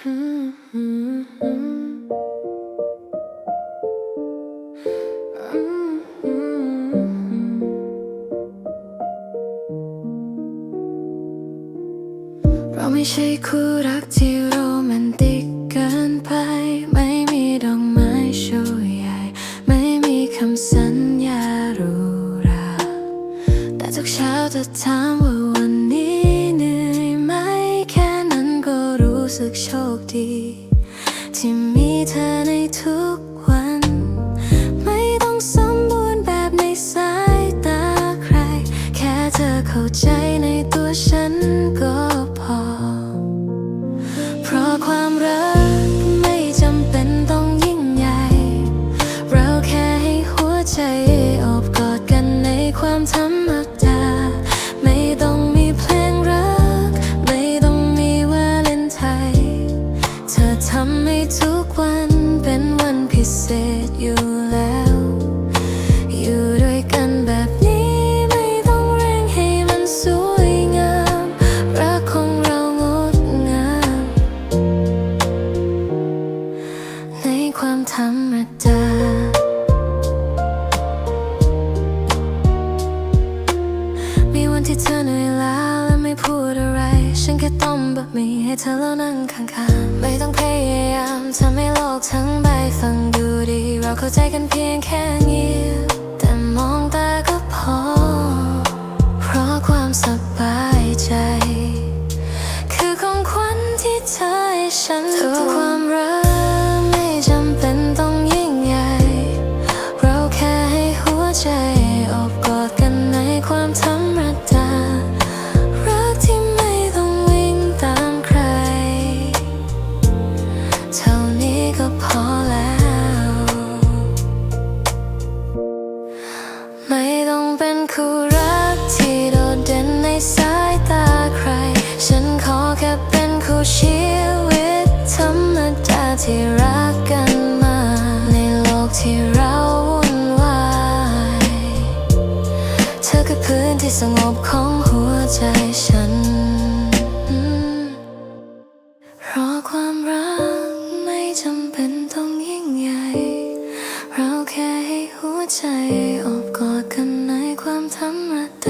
เราไม่ใช่คู่รักที่โรแมนติกเกินไป ไม่มีดอกไม้ชูใหญ่ ไม่มีคำสัญญาหรูหราแต่ทุกเช้าจะถามว่า เธอในทุกวัน ไม่ต้องสมบูรณ์แบบในสายตาใคร แค่เธอเข้าใจในตัวฉันก็ ษอยู่แล้ว อยู่ด้วยกันแบบนี้ไม่ต้องเร่งให้มันสวยงาม รักของเรางดงาม ในความธรรมดามีวันที่เธอเหนื่อยล้าและไม่พูดอะไร ฉันแค่ต้มบะหมี่ให้เธอแล้วนั่งข้างๆ ไม่ต้องพยายามทำให้โลกทั้ง เราเข้าใจกันเพียงแค่นี้แต่มองตาก็พอ เพราะความสบายใจ คือของขวัญที่เธอให้ฉันทุกความรักื้นที่สงบของหัวใจฉัน รอความรักไม่จำเป็นต้องยิ่งใหญ่ เราแค่ให้หัวใจอบกอดกันในความธรรมดา